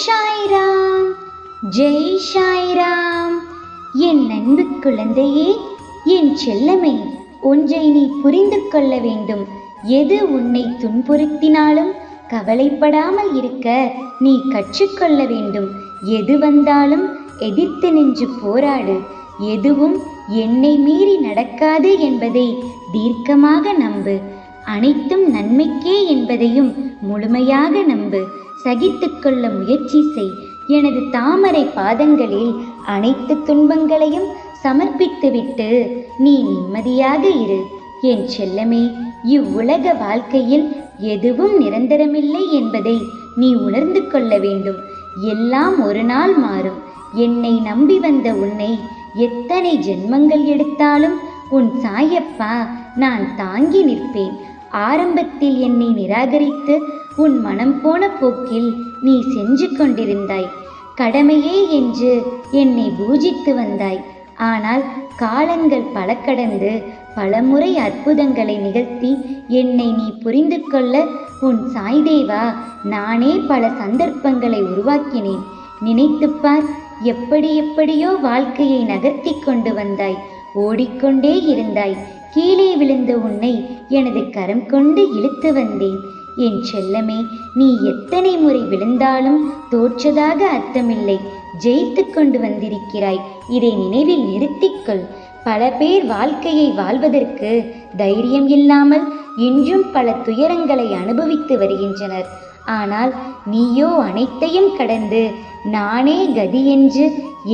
ஷாயிராம் ஜெய் ஷாயிராம் என் அன்பு குழந்தையே என் செல்லமே ஒன்றை நீ புரிந்து கொள்ள வேண்டும். எது உன்னை துன்புறுத்தினாலும் கவலைப்படாமல் இருக்க நீ கற்றுக்கொள்ள வேண்டும். எது வந்தாலும் எதிர்த்து நின்று போராடு. எதுவும் என்னை மீறி நடக்காது என்பதை தீர்க்கமாக நம்பு. அனைத்தும் நன்மைக்கே என்பதையும் முழுமையாக நம்பு. சகித்துக்கொள்ள முயற்சி செய். எனது தாமரை பாதங்களில் அனைத்து துன்பங்களையும் சமர்ப்பித்துவிட்டு நீ நிம்மதியாக இரு. என் செல்லமே இவ்வுலக வாழ்க்கையில் எதுவும் நிரந்தரமில்லை என்பதை நீ உணர்ந்து கொள்ள வேண்டும். எல்லாம் ஒரு நாள் மாறும். என்னை நம்பி வந்த உன்னை எத்தனை ஜென்மங்கள் எடுத்தாலும் உன் சாயப்பா நான் தாங்கி நிற்பேன். ஆரம்பத்தில் என்னை நிராகரித்து உன் மனம் போன போக்கில் நீ சென்று கொண்டிருந்தாய். கடமையே என்று என்னை பூஜித்து வந்தாய். ஆனால் காலங்கள் பல கடந்து பலமுறை அற்புதங்களை நிகழ்த்தி என்னை நீ புரிந்து கொள்ள உன் சாய்தேவா நானே பல சந்தர்ப்பங்களை உருவாக்கினேன். நினைத்துப்பார் எப்படி எப்படியோ வாழ்க்கையை நகர்த்தி கொண்டு வந்தாய். ஓடிக்கொண்டே இருந்தாய். கீழே விழுந்த உன்னை எனது கரம் கொண்டு இழுத்து வந்தேன். என் செல்லமே நீ எத்தனை முறை விழுந்தாலும் தோற்றதாக அர்த்தமில்லை. ஜெயித்து கொண்டு வந்திருக்கிறாய். இதை நினைவில் நிறுத்திக்கொள். பல பேர் வாழ்க்கையை வாழ்வதற்கு தைரியம் இல்லாமல் இன்றும் பல துயரங்களை அனுபவித்து வருகின்றனர். ஆனால் நீயோ அனைத்தையும் கடந்து நானே கதி என்று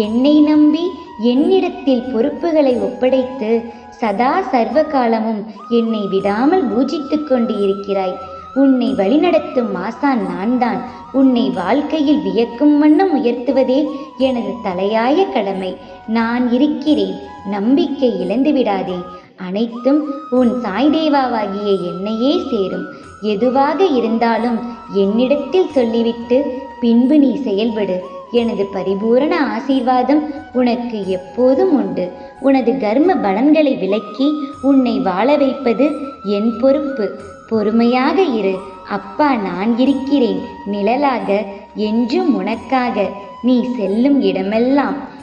என்னை நம்பி என்னிடத்தில் பொறுப்புகளை ஒப்படைத்து சதா சர்வ காலமும் என்னை விடாமல் பூஜித்து கொண்டு இருக்கிறாய் உன்னை வழிநடத்தும் மாசான் நான்தான். உன்னை வாழ்க்கையில் வியக்கும் வண்ணம் உயர்த்துவதே எனது தலையாய கடமை. நான் இருக்கிறேன். நம்பிக்கை இழந்து விடாதே. அனைத்தும் உன் சாய்தேவாவாகிய என்னையே சேரும். எதுவாக இருந்தாலும் என்னிடத்தில் சொல்லிவிட்டு பின்பு நீ செயல்படு. எனது பரிபூரண ஆசீர்வாதம் உனக்கு எப்போதும் உண்டு. உனது கர்ம பலன்களை விலக்கி உன்னை வாழ வைப்பது என் பொறுப்பு. பொறுமையாக இரு. அப்பா நான் இருக்கிறேன். நிழலாக. என்றும் உனக்காக. நீ செல்லும் இடமெல்லாம்